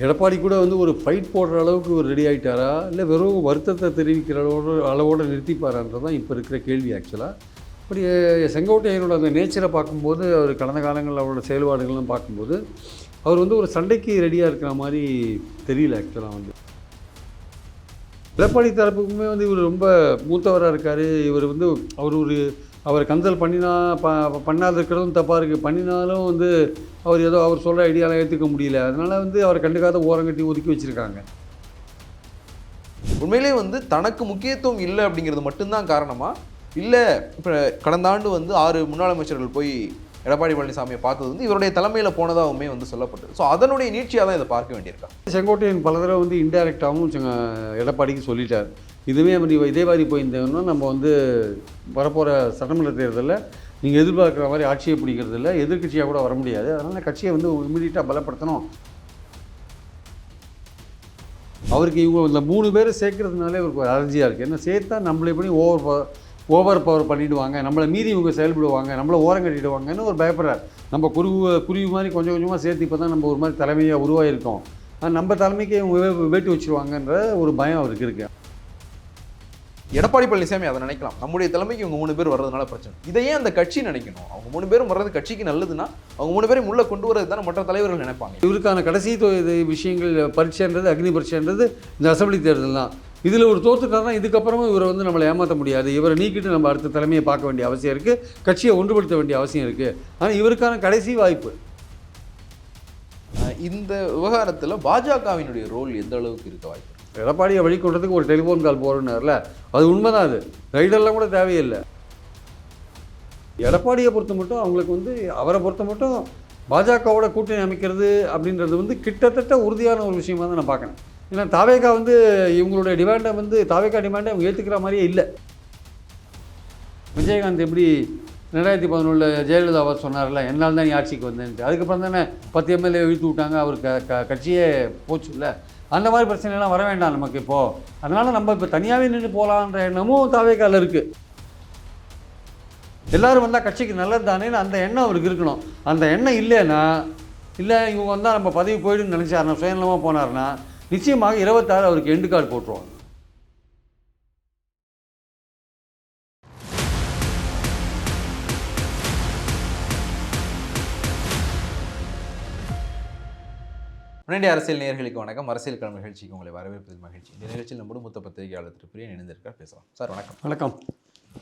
எடப்பாடி கூட வந்து ஒரு ஃபைட் போடுற அளவுக்கு ஒரு ரெடி ஆகிட்டாரா இல்லை வெறும் வருத்தத்தை தெரிவிக்கிற அளவோட அளவோடு நிறுத்திப்பாரான்றது தான் இப்போ இருக்கிற கேள்வி ஆக்சுவலாக இப்படி செங்கோட்டையனோட அந்த நேச்சரை பார்க்கும்போது அவர் கடந்த காலங்களில் அவரோட செயல்பாடுகள்லாம் பார்க்கும்போது அவர் வந்து ஒரு சண்டைக்கு ரெடியாக இருக்கிற மாதிரி தெரியல ஆக்சுவலாக வந்து. எடப்பாடி தரப்புக்குமே வந்து இவர் ரொம்ப மூத்தவராக இருக்கார். இவர் வந்து அவர் ஒரு அவர் கந்தல் பண்ணினா ப பண்ணாத இருக்கிறதும் தப்பாக இருக்குது பண்ணினாலும் வந்து அவர் ஏதோ அவர் சொல்கிற ஐடியாலாம் ஏற்றுக்க முடியல. அதனால் வந்து அவரை கண்டுக்காத ஓரங்கட்டி ஒதுக்கி வச்சுருக்காங்க. உண்மையிலே வந்து தனக்கு முக்கியத்துவம் இல்லை அப்படிங்கிறது மட்டும்தான் காரணமா? இல்லை இப்போ கடந்த ஆண்டு வந்து ஆறு முன்னாள் அமைச்சர்கள் போய் எடப்பாடி பழனிசாமியை பார்த்தது வந்து இவருடைய தலைமையில் போனதாகவுமே வந்து சொல்லப்பட்டது. ஸோ அதனுடைய நீட்சியாக தான் இதை பார்க்க வேண்டியிருக்கா? செங்கோட்டையன் பல தடவை வந்து இன்டைரக்டாகவும் எடப்பாடிக்கு சொல்லிட்டார். இதுவே இதே மாதிரி போயிருந்தோம்னா நம்ம வந்து வரப்போகிற சட்டமன்ற தேர்தலில் நீங்கள் எதிர்பார்க்குற மாதிரி ஆட்சியை பிடிக்கிறது இல்லை எதிர்கட்சியாக கூட வர முடியாது. அதனால் கட்சியை வந்து இமீடியட்டாக பலப்படுத்தணும். அவருக்கு இவங்க இந்த மூணு பேர் சேர்க்கறதுனாலே அவருக்கு ஒரு அலர்ஜியாக இருக்குது என்ன சேர்த்தா நம்மளை எப்படி ஓவர் ஓவர் பவர் பண்ணிவிடுவாங்க நம்மளை மீறி இவங்க செயல்படுவாங்க நம்மளை ஓரம் கட்டிடுவாங்கன்னு ஒரு பயப்படுறார். நம்ம குருவு குருவி மாதிரி கொஞ்சம் கொஞ்சமாக சேர்த்து இப்போ தான் நம்ம ஒரு மாதிரி தலைமையாக உருவாகிருக்கோம் நம்ம தலைமைக்கு இவங்க வே- வேட்டு வச்சுருவாங்கன்ற ஒரு பயம் அவருக்கு இருக்குது எடப்பாடி பழனிசாமி அதை நினைக்கலாம். நம்முடைய தலைமைக்கு இவங்க மூணு பேர் வர்றதுனால பிரச்சனை. இதையே அந்த கட்சி நினைக்கணும். அவங்க மூணு பேரும் வர்றது கட்சிக்கு நல்லதுன்னா அவங்க மூணு பேரையும் உள்ள கொண்டு வரது தானே மற்ற தலைவர்கள் நினைப்பாங்க. இவருக்கான கடைசி விஷயங்கள் பரீட்சைன்றது அக்னி பரீட்சைன்றது இந்த அசம்பிளி தேர்தல் தான். இதில் ஒரு தோத்துட்டாருன்னா இதுக்கப்புறமும் இவரை வந்து நம்மளை ஏமாற்ற முடியாது. இவரை நீக்கிட்டு நம்ம அடுத்த தலைமையை பார்க்க வேண்டிய அவசியம் இருக்குது கட்சியை ஒன்றுபடுத்த வேண்டிய அவசியம் இருக்குது ஆனால் இவருக்கான கடைசி வாய்ப்பு. இந்த விவகாரத்தில் பாஜகவினுடைய ரோல் எந்த அளவுக்கு இருக்க வாய்ப்பு? எடப்பாடியை எடப்பாடியை வழிகொண்டதுக்கு ஒரு டெலிஃபோன் கால் போகிறோன்னார்ல அது உண்மைதான் அது. ரைடர்லாம் கூட தேவையில்லை. எடப்பாடியை பொறுத்த மட்டும் அவங்களுக்கு வந்து அவரை பொறுத்த மட்டும் பாஜகவோட கூட்டணி அமைக்கிறது அப்படின்றது வந்து கிட்டத்தட்ட உறுதியான ஒரு விஷயமா தான் நான் பார்க்குறேன். ஏன்னா தாவேகா வந்து இவங்களுடைய டிமாண்டை வந்து தாவேகா டிமாண்டை அவங்க ஏற்றுக்கிற மாதிரியே இல்லை. விஜயகாந்த் எப்படி ரெண்டாயிரத்தி பதினொன்றில் ஜெயலலிதா அவர் சொன்னார்ல என்னால் தான் நீ ஆட்சிக்கு வந்தேன்ட்டு. அதுக்கப்புறம் தானே பத்து எம்எல்ஏ இழுத்து விட்டாங்க அவர் க க கட்சியே போச்சுல்ல. அந்த மாதிரி பிரச்சனைலாம் வர வேண்டாம் நமக்கு இப்போது அதனால் நம்ம இப்போ தனியாகவே நின்று போகலான்ற எண்ணமும் தாவேக்கால இருக்குது எல்லோரும் வந்தால் கட்சிக்கு நல்லது தானேன்னு அந்த எண்ணம் அவருக்கு இருக்கணும். அந்த எண்ணம் இல்லைன்னா இல்லை இவங்க வந்தால் நம்ம பதவி போயிடுன்னு நினச்சாருனா சுயநலமாக போனார்னா நிச்சயமாக இருபத்தாறு அவருக்கு எண்டு கார்டு போட்டுருவாங்க. முன்னாடி அரசியல் நேயர்களுக்கு வணக்கம். அரசியல் கிழமை நிகழ்ச்சிக்கு உங்களை வரவேற்பதில் மகிழ்ச்சி. இந்த நிகழ்ச்சியில் நம்முடைய மூத்த பத்திரிகையாளர் திரு பிரியன் இணைந்திருக்கார் பேசலாம். சார் வணக்கம். வணக்கம்.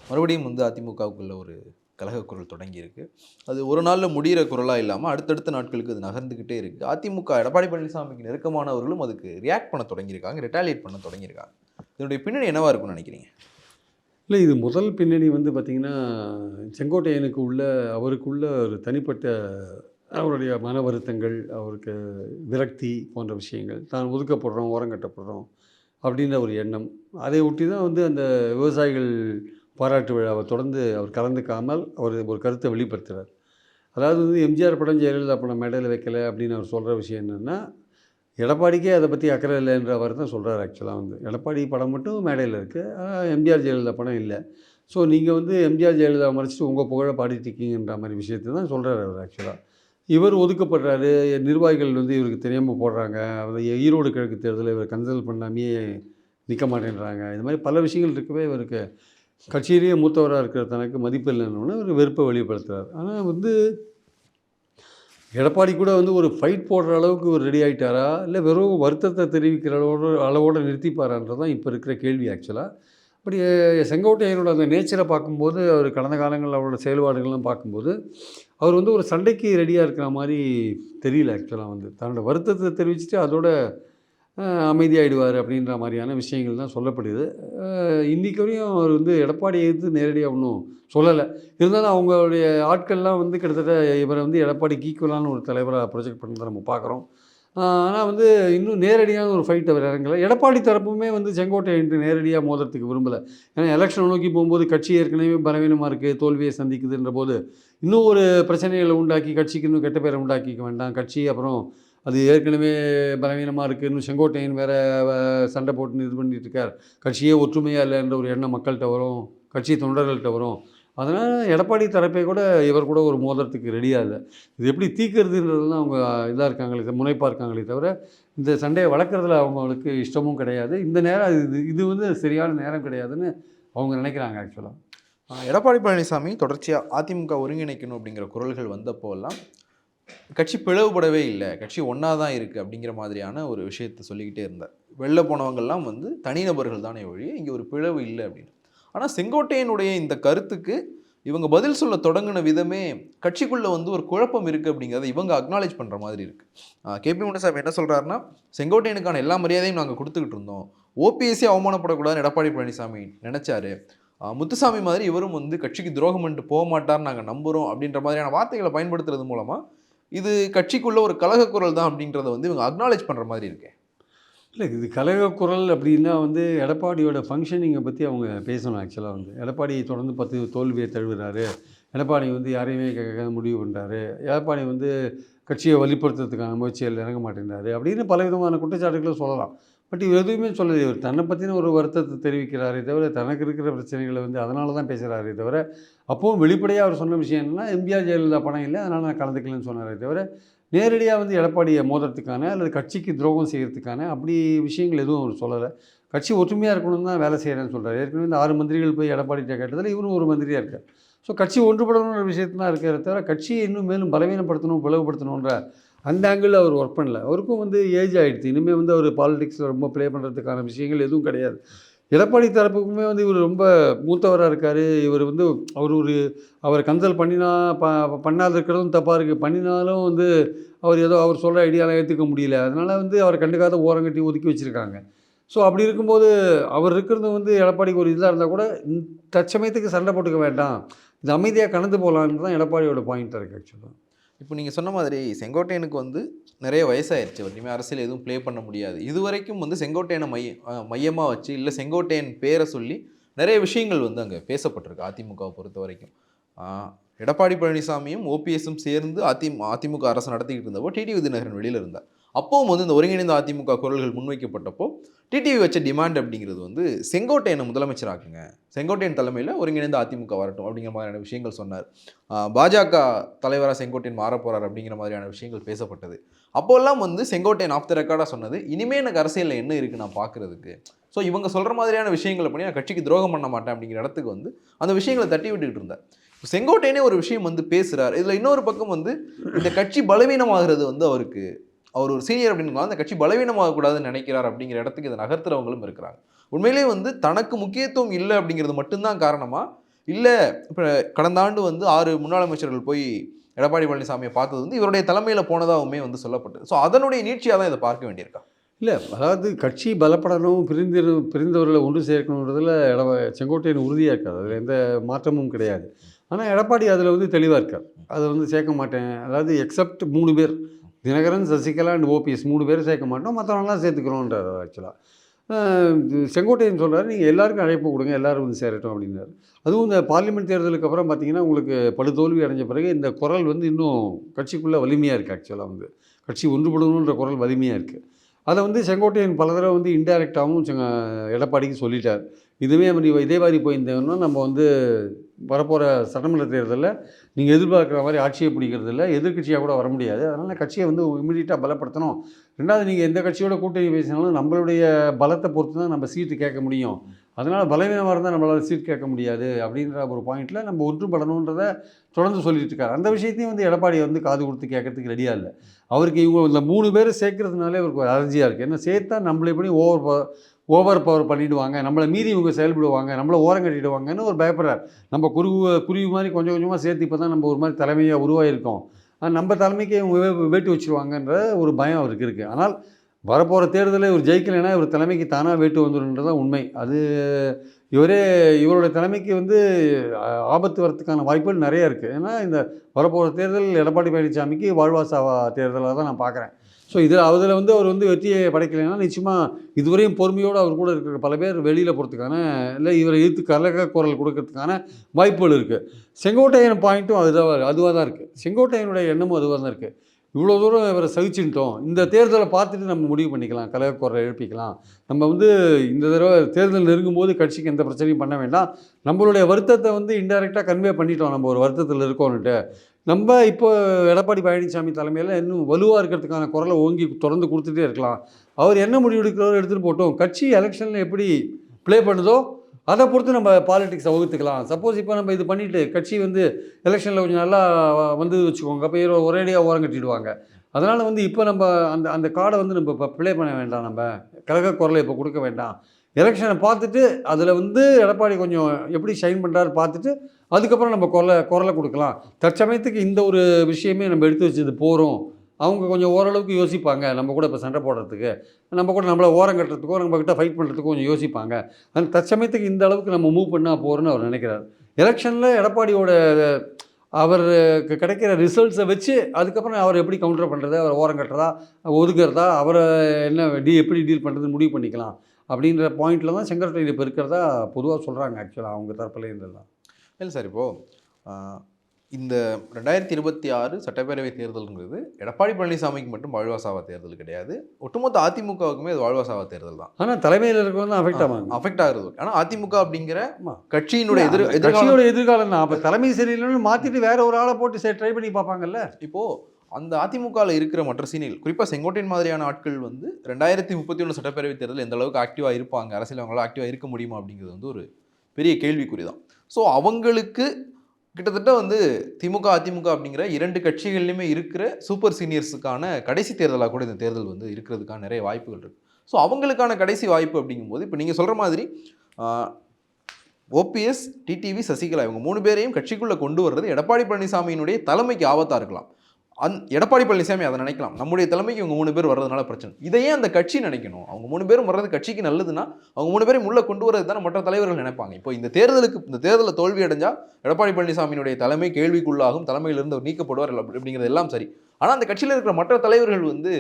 மறுபடியும் வந்து அதிமுகவுக்குள்ள ஒரு கலக குரல் தொடங்கி இருக்கு அது ஒரு நாளில் முடிகிற குரலாக இல்லாமல் அடுத்தடுத்த நாட்களுக்கு அது நகர்ந்துக்கிட்டே இருக்கு. அதிமுக எடப்பாடி பழனிசாமிக்கு நெருக்கமானவர்களும் அதுக்கு ரியாக்ட் பண்ண தொடங்கியிருக்காங்க ரிட்டாலியேட் பண்ண தொடங்கியிருக்காங்க. இதனுடைய பின்னணி என்னவா இருக்கும்னு நினைக்கிறீங்க? இல்லை இது முதல் பின்னணி வந்து பார்த்திங்கன்னா செங்கோட்டையனுக்கு உள்ள அவருக்குள்ள ஒரு தனிப்பட்ட அவருடைய மன வருத்தங்கள் அவருக்கு விரக்தி போன்ற விஷயங்கள் தான் ஒதுக்கப்படுறோம் ஓரங்கட்டப்படுறோம் அப்படின்ற ஒரு எண்ணம். அதை ஒட்டி தான் வந்து அந்த விவசாயிகள் பாராட்டு விழாவை தொடர்ந்து அவர் கலந்துக்காமல் அவர் ஒரு கருத்தை வெளிப்படுத்துகிறார் அதாவது வந்து எம்ஜிஆர் படம் ஜெயலலிதா படம் மேடையில் வைக்கல அப்படின்னு அவர் சொல்கிற விஷயம் என்னென்னா எடப்பாடிக்கே அதை பற்றி அக்கறை இல்லைன்ற அவர் தான் சொல்கிறார் ஆக்சுவலாக வந்து. எடப்பாடி படம் மட்டும் மேடையில் இருக்குது எம்ஜிஆர் ஜெயலலிதா படம் இல்லை. ஸோ நீங்கள் வந்து எம்ஜிஆர் ஜெயலலிதா மறைச்சிட்டு உங்கள் புகழை பாடிட்டு இருக்கீங்கன்ற மாதிரி விஷயத்தை தான் சொல்கிறார் அவர் ஆக்சுவலாக இவர் ஒதுக்கப்படுறாரு. நிர்வாகிகள் வந்து இவருக்கு தெரியாமல் போடுறாங்க. அவர் ஈரோடு கிழக்கு தேர்தலில் இவர் கன்சல்ட் பண்ணாமையே நிற்க மாட்டேன்றாங்க. இது மாதிரி பல விஷயங்கள் இருக்கவே இவருக்கு. கட்சியிலேயே மூத்தவராக இருக்கிற தனக்கு மதிப்பு இல்லைன்னு இவர் வெறுப்பை வெளிப்படுத்துறார். ஆனால் வந்து எடப்பாடி கூட வந்து ஒரு ஃபைட் போடுற அளவுக்கு ஒரு ரெடி ஆகிட்டாரா இல்லை வெறும் வருத்தத்தை தெரிவிக்கிற அளவோட அளவோடு நிறுத்திப்பாரான்றது தான் இப்போ இருக்கிற கேள்வி ஆக்சுவலாக இப்படி செங்கோட்டையனோட அந்த நேச்சரை பார்க்கும்போது அவர் கடந்த காலங்களில் அவரோட செயல்பாடுகள்லாம் பார்க்கும்போது அவர் வந்து ஒரு சண்டைக்கு ரெடியாக இருக்கிற மாதிரி தெரியல ஆக்சுவலாக வந்து. தன்னோட வருத்தத்தை தெரிவிச்சுட்டு அதோட அமைதியாகிடுவார் அப்படின்ற மாதிரியான விஷயங்கள் தான் சொல்லப்படுது. இன்றைக்கு வரையும் அவர் வந்து எடப்பாடியை எதிர்த்து நேரடியாக ஒன்றும் சொல்லலை. இருந்தாலும் அவங்களுடைய ஆட்கள்லாம் வந்து கிட்டத்தட்ட இவரை வந்து எடப்பாடிக்கு ஈக்குவலான ஒரு தலைவராக ப்ரொஜெக்ட் பண்ணுறதை நம்ம பார்க்குறோம். ஆனால் வந்து இன்னும் நேரடியான ஒரு ஃபைட் அவர் இறங்கலை. எடப்பாடி தரப்புமே வந்து செங்கோட்டையன்ட்டு நேரடியாக மோதுறதுக்கு விரும்பலை. ஏன்னா எலெக்ஷனை நோக்கி போகும்போது கட்சி ஏற்கனவே பலவீனமாக இருக்குது தோல்வியை சந்திக்குதுன்ற போது இன்னும் ஒரு பிரச்சனைகளை உண்டாக்கி கட்சிக்கு இன்னும் கெட்ட பேரை உண்டாக்கிக்க வேண்டாம். கட்சி அப்புறம் அது ஏற்கனவே பலவீனமாக இருக்குது இன்னும் செங்கோட்டையன் வேறு சண்டை போட்டு இது பண்ணிட்டு இருக்கார். கட்சியே ஒற்றுமையாக இல்லைன்ற ஒரு எண்ணம் மக்கள்கிட்ட வரும். கட்சி தொண்டர்கள்ட்ட வரும். அதனால் எடப்பாடி தரப்பே கூட இவர் கூட ஒரு மோதிரத்துக்கு ரெடியாக இல்லை. இது எப்படி தீக்கிறதுன்றதுலாம் அவங்க இதாக இருக்காங்களே முனைப்பாக இருக்காங்களே தவிர இந்த சண்டையை வளர்க்குறதுல அவங்களுக்கு இஷ்டமும் கிடையாது. இந்த நேரம் இது இது வந்து சரியான நேரம் கிடையாதுன்னு அவங்க நினைக்கிறாங்க ஆக்சுவலாக எடப்பாடி பழனிசாமி தொடர்ச்சியாக அதிமுக ஒருங்கிணைக்கணும் அப்படிங்கிற குரல்கள் வந்தப்போல்லாம் கட்சி பிளவுபடவே இல்லை. கட்சி ஒன்றா தான் இருக்குது அப்படிங்கிற மாதிரியான ஒரு விஷயத்தை சொல்லிக்கிட்டே இருந்தார். வெளில போனவங்கெல்லாம் வந்து தனிநபர்கள் தானே ஒழிய இங்கே ஒரு பிளவு இல்லை அப்படின்னு. ஆனால் செங்கோட்டையனுடைய இந்த கருத்துக்கு இவங்க பதில் சொல்ல தொடங்கின விதமே கட்சிக்குள்ளே வந்து ஒரு குழப்பம் இருக்குது அப்படிங்கிறத இவங்க அக்னாலேஜ் பண்ணுற மாதிரி இருக்குது கேபி முனுசாமி என்ன சொல்கிறாருன்னா செங்கோட்டையனுக்கான எல்லா மரியாதையும் நாங்கள் கொடுத்துக்கிட்டு இருந்தோம். ஓபிஎஸ்சி அவமானப்படக்கூடாதுன்னு எடப்பாடி பழனிசாமி நினச்சாரு. முத்துசாமி மாதிரி இவரும் வந்து கட்சிக்கு துரோகம் பண்ணிட்டு போக மாட்டார்னு நாங்கள் நம்புகிறோம் அப்படின்ற மாதிரியான வார்த்தைகளை பயன்படுத்துறது மூலமாக இது கட்சிக்குள்ளே ஒரு கலக குரல் தான் அப்படின்றத வந்து இவங்க அக்னாலேஜ் பண்ணுற மாதிரி இருக்கேன் இல்லை இது கலக குரல் அப்படின்னா வந்து எடப்பாடியோட ஃபங்க்ஷனிங்கை பற்றி அவங்க பேசணும் ஆக்சுவலாக வந்து. எடப்பாடி தொடர்ந்து பத்து தோல்வியை தழுவுறாரு. எடப்பாடி வந்து யாரையுமே கேட்க முடிவு பண்ணுறாரு எடப்பாடி வந்து கட்சியை வலிப்படுத்துறதுக்கான முயற்சியில் இறங்க மாட்டேங்கிறாரு அப்படின்னு பலவிதமான குற்றச்சாட்டுகளை சொல்லலாம். பட் இவர் எதுவுமே சொல்லலை. இவர் தன்னை பற்றின ஒரு வருத்தத்தை தெரிவிக்கிறாரே தவிர தனக்கு இருக்கிற பிரச்சனைகளை வந்து அதனால தான் பேசுகிறாரே தவிர அப்போவும் வெளிப்படையாக அவர் சொன்ன விஷயம் என்னென்னா எம்ஜிஆர் ஜெயலலிதா பணம் இல்லை அதனால் நான் கலந்துக்கலன்னு சொன்னாரே தவிர நேரடியாக வந்து எடப்பாடியை மோதுறதுக்கான அல்லது கட்சிக்கு துரோகம் செய்கிறதுக்கான அப்படி விஷயங்கள் எதுவும் அவர் சொல்லலை. கட்சி ஒற்றுமையாக இருக்கணும் தான் வேலை செய்கிறேன்னு சொல்கிறார் ஏற்கனவே இந்த ஆறு மந்திரிகள் போய் எடப்பாடிகிட்ட கேட்டதில் இவரும் ஒரு மந்திரியாக இருக்கார். ஸோ கட்சி ஒன்றுபடணுன்ற விஷயத்தான் இருக்கிற தவிர கட்சியை இன்னும் மேலும் பலவீனப்படுத்தணும் பிளவுபடுத்தணுன்ற அந்த ஆங்கிளில் அவர் ஒர்க் பண்ணல. அவருக்கும் வந்து ஏஜ் ஆகிடுச்சு இனிமேல் வந்து அவர் பாலிடிக்ஸில் ரொம்ப ப்ளே பண்ணுறதுக்கான விஷயங்கள் எதுவும் கிடையாது. எடப்பாடி தரப்புக்குமே வந்து இவர் ரொம்ப மூத்தவராக இருக்கார். இவர் வந்து அவர் ஒரு அவர் கன்சல்ட் பண்ணினா ப பண்ணாத இருக்கிறதும் தப்பாக இருக்குது பண்ணினாலும் வந்து அவர் ஏதோ அவர் சொல்கிற ஐடியாலாம் ஏற்றுக்க முடியல. அதனால் வந்து அவரை கண்டுக்காத ஓரங்கட்டி ஒதுக்கி வச்சுருக்காங்க. ஸோ அப்படி இருக்கும்போது அவர் இருக்கிறது வந்து எடப்பாடிக்கு ஒரு இதாக இருந்தால் கூட தற்சமயத்துக்கு சண்டை போட்டுக்க வேண்டாம். இது அமைதியாக கடந்து போகலான்னு தான் எடப்பாடியோட பாயிண்ட் இருக்குது ஆக்சுவலாக இப்போ நீங்கள் சொன்ன மாதிரி செங்கோட்டையனுக்கு வந்து நிறைய வயசாயிருச்சு. அவர் இனிமேல் அரசியல் எதுவும் ப்ளே பண்ண முடியாது. இது வரைக்கும் வந்து செங்கோட்டையனை மைய மையமாக வச்சு இல்லை செங்கோட்டையன் பேரை சொல்லி நிறைய விஷயங்கள் வந்து அங்கே பேசப்பட்டிருக்கு அதிமுகவை பொறுத்த வரைக்கும். எடப்பாடி பழனிசாமியும் ஓபிஎஸும் சேர்ந்து அதி அதிமுக அரசு நடத்திக்கிட்டு இருந்தப்போ டிடி தினகரன் வெளியில் இருந்தார். அப்போவும் வந்து இந்த ஒருங்கிணைந்த அதிமுக குரல்கள் முன்வைக்கப்பட்டப்போ டிடிவி வச்ச டிமாண்ட் அப்படிங்கிறது வந்து செங்கோட்டையனை முதலமைச்சராக்குங்க. செங்கோட்டையன் தலைமையில் ஒருங்கிணைந்த அதிமுக வரட்டும் அப்படிங்கிற மாதிரியான விஷயங்கள் சொன்னார். பாஜக தலைவராக செங்கோட்டையன் மாறப் போறார் அப்படிங்கிற மாதிரியான விஷயங்கள் பேசப்பட்டது. அப்போல்லாம் வந்து செங்கோட்டையன் ஆஃப் த ரெக்கார்டாக சொன்னது இனிமே எனக்கு அரசியலில் என்ன இருக்குது நான் பார்க்குறதுக்கு ஸோ இவங்க சொல்கிற மாதிரியான விஷயங்களை பண்ணி நான் கட்சிக்கு துரோகம் பண்ண மாட்டேன் அப்படிங்கிற இடத்துக்கு வந்து அந்த விஷயங்களை தட்டி விட்டுக்கிட்டு இருந்தார். செங்கோட்டையனே ஒரு விஷயம் வந்து பேசுகிறார் இதில் இன்னொரு பக்கம் வந்து இந்த கட்சி பலவீனமாகிறது வந்து அவருக்கு அவர் ஒரு சீனியர் அப்படின்னு அந்த கட்சி பலவீனமாகக்கூடாதுன்னு நினைக்கிறார் அப்படிங்கிற இடத்துக்கு இதை நகர்த்துறவங்களும் இருக்கிறாங்க. உண்மையிலேயே வந்து தனக்கு முக்கியத்துவம் இல்லை அப்படிங்கிறது மட்டும்தான் காரணமா? இல்லை இப்போ கடந்த ஆண்டு வந்து ஆறு முன்னாள் அமைச்சர்கள் போய் எடப்பாடி பழனிசாமியை பார்த்தது வந்து இவருடைய தலைமையில் போனதாகவுமே வந்து சொல்லப்பட்டது. ஸோ அதனுடைய நீட்சியாக தான் இதை பார்க்க வேண்டியிருக்கா? இல்லை அதாவது கட்சி பலப்படணும் பிரிந்து பிரிந்தவர்களை ஒன்று சேர்க்கணுன்றதுல எடவ செங்கோட்டையன் உறுதியாக இருக்காது அதில் எந்த மாற்றமும் கிடையாது. ஆனால் எடப்பாடி அதில் வந்து தெளிவாக இருக்கார். அதை வந்து சேர்க்க மாட்டேன். அதாவது எக்ஸப்ட் மூணு பேர். தினகரன் சசிகலா அண்ட் ஓபிஎஸ் மூணு பேர் சேர்க்க மாட்டோம். மற்றவங்களாம் சேர்த்துக்கிறோன்றார் ஆக்சுவலாக செங்கோட்டையன் சொல்கிறார் நீங்கள் எல்லாருக்கும் அழைப்பு கொடுங்க எல்லாரும் வந்து சேரட்டும் அப்படின்னாரு. அதுவும் இந்த பார்லிமெண்ட் தேர்தலுக்கு அப்புறம் பார்த்தீங்கன்னா உங்களுக்கு படுதோல்வி அடைஞ்ச பிறகு இந்த குரல் வந்து இன்னும் கட்சிக்குள்ளே வலிமையாக இருக்குது ஆக்சுவலாக வந்து. கட்சி ஒன்றுபடணுன்ற குரல் வலிமையாக இருக்குது அதை வந்து செங்கோட்டையன் பல தடவை வந்து இன்டைரக்டாகவும் செங்க எடப்பாடிக்கு சொல்லிட்டார். இதுவே மாதிரி இதே மாதிரி போயிருந்தோம்னா நம்ம வந்து வரப்போகிற சட்டமன்ற தேர்தலில் நீங்கள் எதிர்பார்க்குற மாதிரி ஆட்சியை பிடிக்கிறது இல்லை எதிர்க்கட்சியாக கூட வர முடியாது. அதனால் கட்சியை வந்து இமீடியட்டாக பலப்படுத்தணும். ரெண்டாவது நீங்கள் எந்த கட்சியோட கூட்டணி பேசினாலும் நம்மளுடைய பலத்தை பொறுத்து தான் நம்ம சீட்டு கேட்க முடியும். அதனால் பலவீனமாக இருந்தால் நம்மளால் சீட் கேட்க முடியாது அப்படின்ற ஒரு பாயிண்ட்டில் நம்ம ஒன்றுபடணுன்றதை தொடர்ந்து சொல்லிட்டு இருக்காரு. அந்த விஷயத்தையும் வந்து எடப்பாடி வந்து காது கொடுத்து கேட்கறதுக்கு ரெடியாக இல்லை. அவருக்கு இவங்க இந்த மூணு பேர் சேர்க்கறதுனாலே அவருக்கு ஒரு அலர்ஜியாக இருக்குது என்ன சேர்த்தா நம்மளை எப்படி ஓவர் ஓவர் பவர் பண்ணிவிடுவாங்க நம்மளை மீறி இவங்க செயல்படுவாங்க நம்மளை ஓரம் கட்டிடுவாங்கன்னு ஒரு பயப்படுறார். நம்ம குருவு குருவி மாதிரி கொஞ்சம் கொஞ்சமாக சேர்த்து இப்போ தான் நம்ம ஒரு மாதிரி தலைமையாக உருவாகிருக்கோம் நம்ம தலைமைக்கு இவங்க வேட்டி வேட்டு வச்சுருவாங்கன்ற ஒரு பயம் அவருக்கு இருக்குது ஆனால் வரப்போகிற தேர்தலில் இவர் ஜெயிக்கலைன்னா இவர் தலைமைக்கு தானாக வேட்டு வந்துடுன்றதான் உண்மை. அது இவரே இவருடைய தலைமைக்கு வந்து ஆபத்து வரத்துக்கான வாய்ப்புகள் நிறைய இருக்குது ஏன்னா இந்த வரப்போகிற தேர்தல் எடப்பாடி பழனிசாமிக்கு வாழ்வாசாவா தேர்தலாக தான் நான் பார்க்குறேன் ஸோ இதில் அதில் வந்து அவர் வந்து வெற்றியை படைக்கலைன்னா நிச்சயமாக இதுவரையும் பொறுமையோடு அவர் கூட இருக்கிற பல பேர் வெளியில் போகிறதுக்கான இல்லை இவரை எதிர்த்து கலக குரல் கொடுக்கறதுக்கான வாய்ப்புகள் இருக்குது செங்கோட்டையன் பாயிண்ட்டும் அதுதான் அதுவாக தான் இருக்குது செங்கோட்டையனுடைய எண்ணமும் அதுவாக தான் இருக்குது இவ்வளோ தூரம் இவரை சகிச்சுட்டோம் இந்த தேர்தலை பார்த்துட்டு நம்ம முடிவு பண்ணிக்கலாம். கலகக்குறை எழுப்பிக்கலாம். நம்ம வந்து இந்த தடவை தேர்தல் நெருங்கும் போது கட்சிக்கு எந்த பிரச்சனையும் பண்ண வேண்டாம். நம்மளுடைய வருத்தத்தை வந்து இன்டெரக்டாக கன்வே பண்ணிட்டோம். நம்ம ஒரு வருத்தத்தில் இருக்கோன்ட்டு நம்ம இப்போ எடப்பாடி பழனிசாமி தலைமையில் இன்னும் வலுவாக இருக்கிறதுக்கான குரலை ஓங்கி தொடர்ந்து கொடுத்துட்டே இருக்கலாம். அவர் என்ன முடிவு எடுக்கிறாரோ எடுத்துகிட்டு போட்டோம் கட்சி எலெக்ஷனில் எப்படி ப்ளே பண்ணுதோ அதை பொறுத்து நம்ம பாலிடிக்ஸை வகுத்துக்கலாம். சப்போஸ் இப்போ நம்ம இது பண்ணிவிட்டு கட்சி வந்து எலெக்ஷனில் கொஞ்சம் நல்லா வந்து வச்சுக்கோங்க. அப்போ ஒரேடியாக ஓரம் கட்டிடுவாங்க. அதனால் வந்து இப்போ நம்ம அந்த அந்த கார்டை வந்து நம்ம இப்போ ப்ளே பண்ண வேண்டாம் நம்ம. கழக குரலை இப்போ கொடுக்க வேண்டாம். எலெக்ஷனை பார்த்துட்டு அதில் வந்து எடப்பாடி கொஞ்சம் எப்படி ஷைன் பண்ணுறாரு பார்த்துட்டு அதுக்கப்புறம் நம்ம குரலை குரலை கொடுக்கலாம். தற்சமயத்துக்கு இந்த ஒரு விஷயமே நம்ம எடுத்து வச்சது போகிறோம் அவங்க கொஞ்சம் ஓரளவுக்கு யோசிப்பாங்க. நம்ம கூட இப்போ சண்டை போடுறதுக்கு நம்ம கூட நம்மளை ஓரம் கட்டுறதுக்கோ நம்மக்கிட்ட ஃபைட் பண்ணுறதுக்கோ கொஞ்சம் யோசிப்பாங்க. அந்த தற்சமயத்துக்கு இந்த அளவுக்கு நம்ம மூவ் பண்ணால் போகிறோன்னு அவர் நினைக்கிறார். எலெக்ஷனில் எடப்பாடியோட அவருக்கு கிடைக்கிற ரிசல்ட்ஸை வச்சு அதுக்கப்புறம் அவர் எப்படி கவுண்டர் பண்ணுறது அவர் ஓரம் கட்டுறதா ஒதுக்குறதா அவரை என்ன டீ எப்படி டீல் பண்ணுறது முடிவு பண்ணிக்கலாம். அப்படின்ற பாயிண்டில் தான் செங்கோட்டையன் இப்போ இருக்கிறதா பொதுவாக சொல்கிறாங்க ஆக்சுவலாக அவங்க தரப்புல இல்லை சார் இப்போது இந்த ரெண்டாயிரத்தி இருபத்தி ஆறு சட்டப்பேரவை தேர்தலுங்கிறது எடப்பாடி பழனிசாமிக்கு மட்டும் வாழ்வாசாவா தேர்தல் கிடையாது. ஒட்டுமொத்த அதிமுகவுக்குமே அது வாழ்வாசாவா தேர்தல் தான். ஆனால் தலைமையில் இருக்கவங்க தான் அஃபெக்ட் ஆவாங்க. அஃபெக்ட் ஆகுறது ஆனால் அதிமுக அப்படிங்கிற. கட்சியினுடைய எதிர் கட்சியோட எதிர்காலம் தான் அப்போ தலைமை சரியில்லைன்னு மாற்றிட்டு வேற ஒரு ஆளை போட்டு சரி ட்ரை பண்ணி பார்ப்பாங்கல்ல? இப்போ அந்த அதிமுகவில் இருக்கிற மற்ற சீனியர்கள் குறிப்பாக செங்கோட்டையன் மாதிரியான ஆட்கள் வந்து ரெண்டாயிரத்தி முப்பத்தி ஒன்று சட்டப்பேரவை தேர்தல் எந்த அளவுக்கு ஆக்டிவாக இருப்பாங்க அரசியல் அவங்களால ஆக்டிவாக இருக்க முடியுமா அப்படிங்கிறது வந்து ஒரு பெரிய கேள்விக்குறி தான். ஸோ அவங்களுக்கு கிட்டத்தட்ட வந்து திமுக அதிமுக அப்படிங்கிற இரண்டு கட்சிகள்லையுமே இருக்கிற சூப்பர் சீனியர்ஸுக்கான கடைசி தேர்தலாக கூட இந்த தேர்தல் வந்து இருக்கிறதுக்கான நிறைய வாய்ப்புகள் இருக்குது ஸோ அவங்களுக்கான கடைசி வாய்ப்பு அப்படிங்கும்போது இப்போ நீங்கள் சொல்கிற மாதிரி ஓபிஎஸ் டிடிவி சசிகலா இவங்க மூணு பேரையும் கட்சிக்குள்ளே கொண்டு வர்றது எடப்பாடி பழனிசாமியினுடைய தலைமைக்கு ஆபத்தாக இருக்கலாம். அந் எடப்பாடி பழனிசாமி அதை நினைக்கலாம். நம்முடைய தலைமைக்கு இவங்க மூணு பேர் வர்றதுனால பிரச்சனை. இதையே அந்த கட்சி நினைக்கணும். அவங்க மூணு பேரும் வர்றது கட்சிக்கு நல்லதுன்னா அவங்க மூணு பேரும் உள்ளே கொண்டு வரது தானே மற்ற தலைவர்கள் நினைப்பாங்க. இப்போ இந்த தேர்தலுக்கு இந்த தேர்தலில் தோல்வி அடைஞ்சால் எடப்பாடி பழனிசாமியினுடைய தலைமை கேள்விக்குள்ளாகும் தலைமையிலிருந்து நீக்கப்படுவார் அப்படிங்கிறது எல்லாம் சரி. ஆனால் அந்த கட்சியில் இருக்கிற மற்ற தலைவர்கள் வந்து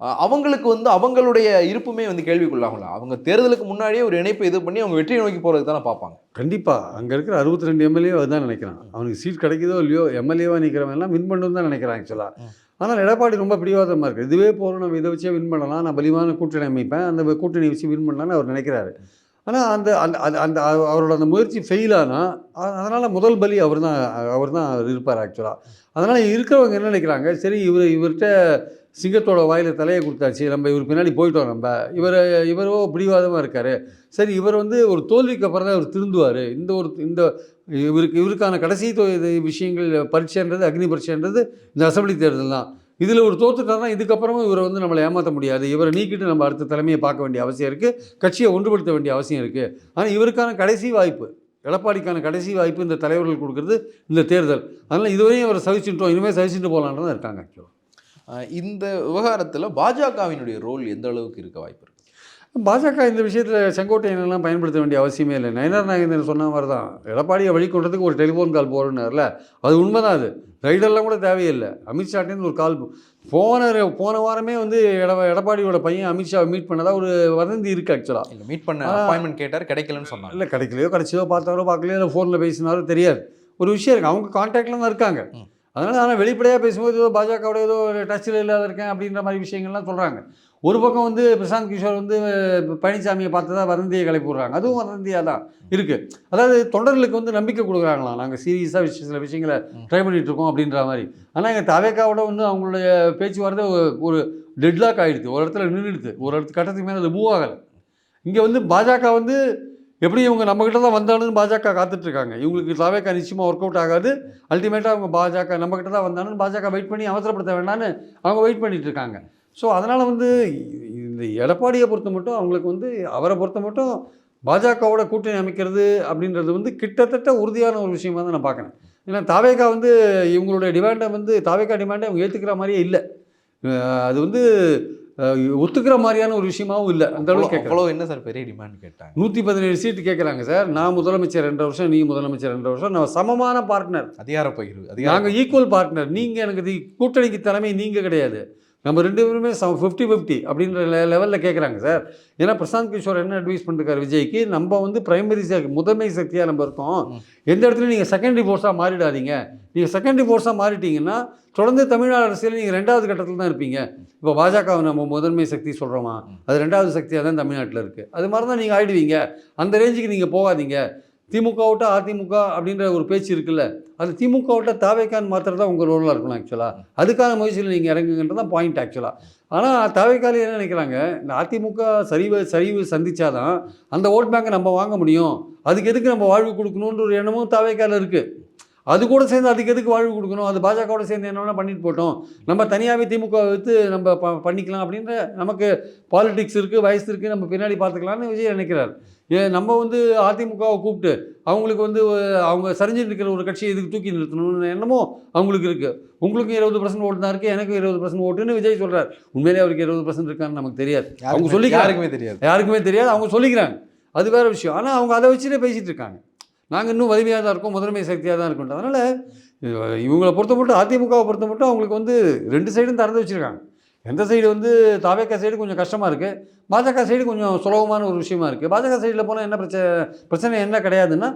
அவங்களுக்கு வந்து அவங்களுடைய இருப்புமே வந்து கேள்விக்குள்ளாகல அவங்க தேர்தலுக்கு முன்னாடியே ஒரு இணைப்பை இது பண்ணி அவங்க வெற்றியை நோக்கி போகிறது தானே பார்ப்பாங்க. கண்டிப்பாக அங்கே இருக்கிற அறுபத்தி ரெண்டு எம்எல்ஏ அதுதான் நினைக்கிறான். அவனுக்கு சீட் கிடைக்குதோ இல்லையோ எம்எல்ஏவாக நிற்கிறவன் எல்லாம் வின் பண்ணணும் தான் நினைக்கிறான் ஆக்சுவலாக. ஆனால் எடப்பாடி ரொம்ப பிடிவாதமாக இருக்குது இதுவே போகிறோம் நம்ம இதை வச்சே வின் பண்ணலாம் நான் பலிவான கூட்டணி அமைப்பேன் அந்த கூட்டணி வச்சு வின் பண்ணலாம்னு அவர் நினைக்கிறாரு. ஆனால் அந்த அந்த அந்த அந்த அவ- அவரோட அந்த முயற்சி ஃபெயில் ஆனால் அதனால் முதல் பலி அவர் தான் அவர் தான் இருப்பார் ஆக்சுவலாக அதனால் இருக்கிறவங்க என்ன நினைக்கிறாங்க? சரி இவர் இவர்கிட்ட சிங்கத்தோட வாயில் தலையை கொடுத்தாச்சு. நம்ம இவர் பின்னாடி போயிட்டோம் நம்ம. இவர் இவரோ பிடிவாதமாக இருக்கார். சரி இவர் வந்து ஒரு தோல்விக்கு அப்புறம் தான் இவர் திருந்துவார். இந்த ஒரு இந்த இவருக்கு இவருக்கான கடைசி விஷயங்கள் பரீட்சைன்றது அக்னி பரீட்சைன்றது இந்த அசம்பிளி தேர்தல் தான். இதில் ஒரு தோத்துட்டாருன்னா இதுக்கப்புறமும் இவரை வந்து நம்மளை ஏமாற்ற முடியாது. இவரை நீக்கிட்டு நம்ம அடுத்த தலைமையை பார்க்க வேண்டிய அவசியம் இருக்குது கட்சியை ஒன்றுபடுத்த வேண்டிய அவசியம் இருக்குது ஆனால் இவருக்கான கடைசி வாய்ப்பு எடப்பாடிக்கான கடைசி வாய்ப்பு இந்த தலைவர்கள் கொடுக்குறது இந்த தேர்தல். அதனால் இதுவரையும் அவரை சகிச்சுட்டோம் இனிமேல் சகிச்சுட்டு போகலான்னு தான் இருக்காங்க. ஆக்சுவலாக இந்த விவகாரத்தில் பாஜகவினுடைய ரோல் எந்த அளவுக்கு இருக்க வாய்ப்பு இருக்கு? பாஜக இந்த விஷயத்தில் செங்கோட்டையனெல்லாம் பயன்படுத்த வேண்டிய அவசியமே இல்லை. நயனார் நாகேந்திரன் சொன்ன மாதிரி தான் எடப்பாடியை வழிகொண்டதுக்கு ஒரு டெலிஃபோன் கால் போகிறேன்னார்ல அது உண்மைதான் அது. ரைடெல்லாம் கூட தேவையில்லை. அமித்ஷாட்டேருந்து ஒரு கால் போன போன வாரமே வந்து எட எடப்பாடியோட பையன் அமித்ஷாவை மீட் பண்ணதா ஒரு வதந்தி இருக்குது ஆக்சுவலாக இல்லை மீட் பண்ண. அப்பாயின்மெண்ட் கேட்டார் கிடைக்கலன்னு சொன்னாங்க இல்லை கிடைக்கலையோ கிடைச்சதோ பார்த்தாரோ பார்க்கலையோ இல்லை ஃபோனில் பேசினாரோ தெரியாது. ஒரு விஷயம் இருக்குது அவங்க கான்டாக்டில் தான் இருக்காங்க. அதனால் ஆனால் வெளிப்படையாக பேசும்போது ஏதோ பாஜகவோட ஏதோ டச்சில் இல்லாத இருக்கேன் அப்படின்ற மாதிரி விஷயங்கள்லாம் சொல்கிறாங்க ஒரு பக்கம் வந்து பிரசாந்த் கிஷோர் வந்து பழனிசாமியை பார்த்ததா வதந்தியை கிளப்பி விட்றாங்க அதுவும் வதந்தியாக தான் இருக்குது அதாவது தொண்டர்களுக்கு வந்து நம்பிக்கை கொடுக்குறாங்களாம். நாங்கள் சீரியஸாக விஷயம் சில விஷயங்களை. ட்ரை பண்ணிட்டு இருக்கோம் அப்படின்ற மாதிரி. ஆனால் எங்கள் தவேக்காவோட வந்து அவங்களுடைய பேச்சுவார்த்தை ஒரு- ஒரு டெட்லாக் ஆகிடுது ஒரு இடத்துல நின்றுடுது ஒரு இடத்து கட்டத்துக்கு மேலே அது மூவ் ஆகலை. இங்கே வந்து பாஜக வந்து எப்படி இவங்க நம்மக்கிட்ட தான் வந்தாலும் பாஜக காத்துட்ருக்காங்க. இவங்களுக்கு தவேக்கா நிச்சயமாக ஒர்க் அவுட் ஆகாது. அல்டிமேட்டாக அவங்க பாஜக நம்மக்கிட்ட தான் வந்தாலும் பாஜக வெயிட் பண்ணி அவசரப்படுத்த வேண்டாம்னு அவங்க வெயிட் பண்ணிட்டு இருக்காங்க ஸோ அதனால் வந்து இந்த எடப்பாடியை பொறுத்த மட்டும் அவங்களுக்கு வந்து அவரை பொறுத்த மட்டும் பாஜகவோட கூட்டணி அமைக்கிறது அப்படின்றது வந்து கிட்டத்தட்ட உறுதியான ஒரு விஷயமா தான் நான் பார்க்குறேன். ஏன்னா தாவேக்கா வந்து இவங்களுடைய டிமாண்டை வந்து தாவேக்கா டிமாண்டை அவங்க ஏற்றுக்கிற மாதிரியே இல்லை. அது வந்து ஒத்துக்கிற மாதிரியான ஒரு விஷயமாவும் இல்லை. அந்த அளவுக்கு அவ்வளோ என்ன சார் பெரிய டிமாண்ட் கேட்டாங்க? நூற்றி பதினேழு சீட்டு கேட்குறாங்க சார். நான் முதலமைச்சர் ரெண்டு வருஷம் நீ முதலமைச்சர் ரெண்டு வருஷம். நான் சமமான பார்ட்னர் அதிகார பகிர்வு நாங்கள் ஈக்குவல் பார்ட்னர் நீங்கள் எனக்கு கூட்டணிக்கு தலைமை நீங்கள் கிடையாது. நம்ம ரெண்டு பேருமே ஃபிஃப்டி ஃபிஃப்டி அப்படின்ற லெவலில் கேட்குறாங்க சார் ஏன்னா பிரசாந்த் கிஷோர் என்ன அட்வைஸ் பண்ணிருக்காரு விஜய்க்கு? நம்ம வந்து பிரைமரி முதன்மை சக்தியாக நம்ம இருக்கோம். எந்த இடத்துலையும் நீங்கள் செகண்டரி ஃபோர்ஸாக மாறிடாதீங்க. நீங்கள் செகண்டரி ஃபோர்ஸாக மாறிட்டீங்கன்னா தொடர்ந்து தமிழ்நாடு அரசியல் நீங்கள் ரெண்டாவது கட்டத்தில் தான் இருப்பீங்க. இப்போ பாஜகவை நம்ம முதன்மை சக்தி சொல்கிறோமா அது ரெண்டாவது சக்தியாக தான் தமிழ்நாட்டில் இருக்குது அது மாதிரி தான் நீங்கள் ஆயிடுவீங்க. அந்த ரேஞ்சுக்கு நீங்கள் போகாதீங்க. திமுக விட்ட அதிமுக அப்படின்ற ஒரு பேச்சு இருக்குல்ல அது திமுக விட்ட தாவைக்கான்னு மாத்திரம் தான் உங்கள் ரோலாக இருக்கணும் ஆக்சுவலாக அதுக்கான முயற்சியில் நீங்கள் இறங்குங்கன்றது தான் பாயிண்ட் ஆக்சுவலாக ஆனால் தாவைக்கால என்ன நினைக்கிறாங்க இந்த அதிமுக சரிவு சரிவு சந்திச்சாதான் அந்த ஓட் பேங்கை நம்ம வாங்க முடியும். அதுக்கு எதுக்கு நம்ம வாழ்வு கொடுக்கணுன்ற ஒரு எண்ணமும் தாவைக்கால இருக்குது அது கூட சேர்ந்து அதுக்கு எதுக்கு வாழ்வு கொடுக்கணும்? அது பாஜகவோட சேர்ந்து என்ன வேணால் பண்ணிட்டு போட்டோம். நம்ம தனியாகவே திமுக வைத்து நம்ம ப பண்ணிக்கலாம் அப்படின்ற நமக்கு பாலிடிக்ஸ் இருக்குது வயசு இருக்குது நம்ம பின்னாடி பார்த்துக்கலாம்னு விஜய் நினைக்கிறார். ஏ நம்ம வந்து அதிமுகவை கூப்பிட்டு அவங்களுக்கு வந்து அவங்க சரிஞ்சுட்டு இருக்கிற ஒரு கட்சியை இதுக்கு தூக்கி நிறுத்தணும்னு எண்ணமோ அவங்களுக்கு இருக்குது உங்களுக்கும் இருபது பர்சன்ட் ஓட்டு தான் இருக்குது எனக்கும் இருபது பர்சன்ட் ஓட்டுன்னு விஜய் சொல்கிறார் உண்மையிலேயே அவருக்கு இருபது பர்சன்ட் இருக்கான்னு நமக்கு தெரியாது. அவங்க சொல்லிக்கிறாங்க. யாருக்குமே தெரியாது. யாருக்குமே தெரியாது அவங்க சொல்லிக்கிறாங்க. அது வேற விஷயம். ஆனால் அவங்க அதை வச்சுட்டே பேசிகிட்டு இருக்காங்க. நாங்கள் இன்னும் வலிமையாக தான் இருக்கோம் முதன்மை சக்தியாக தான் இருக்கோம் அதனால் இவங்களை பொறுத்த மட்டும் அதிமுகவை பொறுத்த மட்டும் அவங்களுக்கு வந்து ரெண்டு சைடும் திறந்து வச்சுருக்காங்க. எந்த சைடு வந்து தாவேக்கா சைடு கொஞ்சம் கஷ்டமாக இருக்குது பாஜக சைடு கொஞ்சம் சுலபமான ஒரு விஷயமா இருக்குது பாஜக சைடில் போனால் என்ன பிரச்சனை பிரச்சனை என்ன கிடையாதுன்னா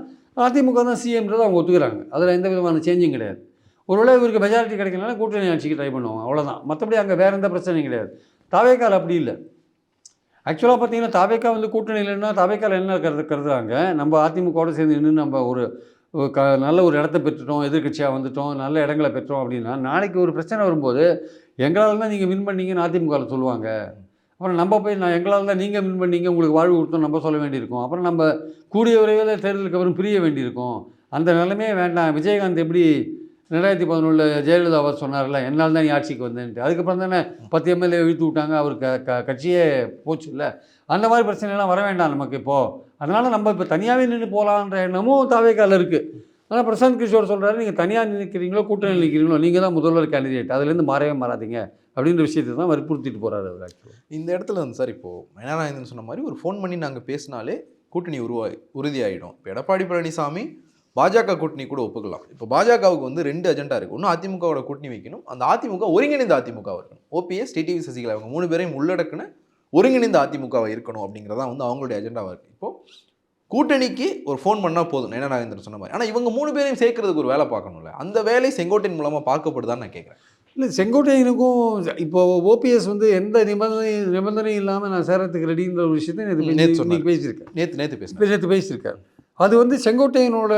அதிமுக தான் சிஎம்ன்றது அவங்க ஒத்துக்கிறாங்க. அதில் எந்த விதமான சேஞ்சும் கிடையாது. ஒருவேளை இவருக்கு மெஜாரிட்டி கிடைக்கலனா கூட்டணி ஆட்சிக்கு ட்ரை பண்ணுவாங்க. அவ்வளோதான் மற்றபடி அங்கே வேறு எந்த பிரச்சனையும் கிடையாது. தாவேக்கால் அப்படி இல்லை. ஆக்சுவலாக பார்த்தீங்கன்னா தாவேக்கா வந்து கூட்டணி இல்லைன்னா தாவேக்கால் என்ன கருது கருதுறாங்க? நம்ம அதிமுகவோட சேர்ந்து நின்று நம்ம ஒரு க நல்ல ஒரு இடத்த பெற்றுட்டோம் எதிர்க்கட்சியாக வந்துட்டோம் நல்ல இடங்களை பெற்றோம் அப்படின்னா நாளைக்கு ஒரு பிரச்சனை வரும்போது எங்களால் தான் நீங்கள் வின் பண்ணீங்கன்னு அதிமுகவில் சொல்லுவாங்க. அப்புறம் நம்ம போய் நான் எங்களால் தான் நீங்கள் வின் பண்ணீங்க உங்களுக்கு வாழ்வு கொடுத்தோம் நம்ம சொல்ல வேண்டியிருக்கும். அப்புறம் நம்ம கூடிய விரைவில் தேர்தலுக்கு அப்புறம் பிரிய வேண்டியிருக்கும். அந்த நிலைமையே வேண்டாம். விஜயகாந்த் எப்படி ரெண்டாயிரத்தி பதினொன்றில் ஜெயலலிதா அவர் சொன்னார்ல என்னால் தான் நீ ஆட்சிக்கு வந்தேன்ட்டு. அதுக்கப்புறம் தானே பத்து எம்எல்ஏ இழுத்து விட்டாங்க அவர் க க கட்சியே போச்சு இல்லை அந்த மாதிரி பிரச்சனைலாம் வர வேண்டாம் நமக்கு இப்போது அதனால் நம்ம இப்போ தனியாகவே நின்று போகலான்ற எண்ணமும் தாவேக்கால இருக்குது ஆனால் பிரசாந்த் கிஷோர் சொல்கிறாரு நீங்கள் தனியாக நிற்கிறீங்களோ கூட்டணி நிற்கிறீங்களோ நீங்கள் தான் முதல்வர் கேண்டிடேட் அதுலேருந்து மாறவே மாறாதீங்க. அப்படின்ற விஷயத்தை தான் வற்புறுத்திட்டு போகிறாரு அவர் ஆக்சுவலாக இந்த இடத்துல வந்து சார் இப்போ மைனாராயந்தன் சொன்ன மாதிரி ஒரு ஃபோன் பண்ணி நாங்கள் பேசினாலே கூட்டணி உருவாய் உறுதியாகிடும் இப்போ எடப்பாடி பழனிசாமி பாஜக கூட்டணி கூட ஒப்புக்கலாம். இப்போ பாஜகவுக்கு வந்து ரெண்டு அஜெண்டா இருக்குது ஒன்று அதிமுகவோட கூட்டணி வைக்கணும். அந்த அதிமுக ஒருங்கிணைந்த அதிமுக இருக்கணும். ஓபிஎஸ் டிடிவி சசிகலா அவங்க மூணு பேரையும் உள்ளடக்குன ஒருங்கிணைந்த அதிமுகவை இருக்கணும் அப்படிங்கிறதா வந்து அவங்களுடைய அஜெண்டாவாக இருக்குது இப்போது கூட்டணிக்கு ஒரு ஃபோன் பண்ணால் போதும். நயனா நாகேந்திரன் சொன்ன மாதிரி. ஆனால் இவங்க மூணு பேரையும் சேர்க்கறதுக்கு ஒரு வேலை பார்க்கணும்ல. அந்த வேலை செங்கோட்டையின் மூலமாக பார்க்கப்படுதான்னு நான் கேட்குறேன் இல்லை செங்கோட்டையனுக்கும் இப்போ ஓபிஎஸ் வந்து எந்த நிபந்தனை நிபந்தனையும் இல்லாமல் நான் சேரத்துக்கு ரெடின்ற ஒரு விஷயத்தை நேற்று பேசி-. இன்னைக்கு பேசியிருக்கேன் நேற்று நேற்று இப்போ நேற்று பேசியிருக்காரு. அது வந்து செங்கோட்டையனோட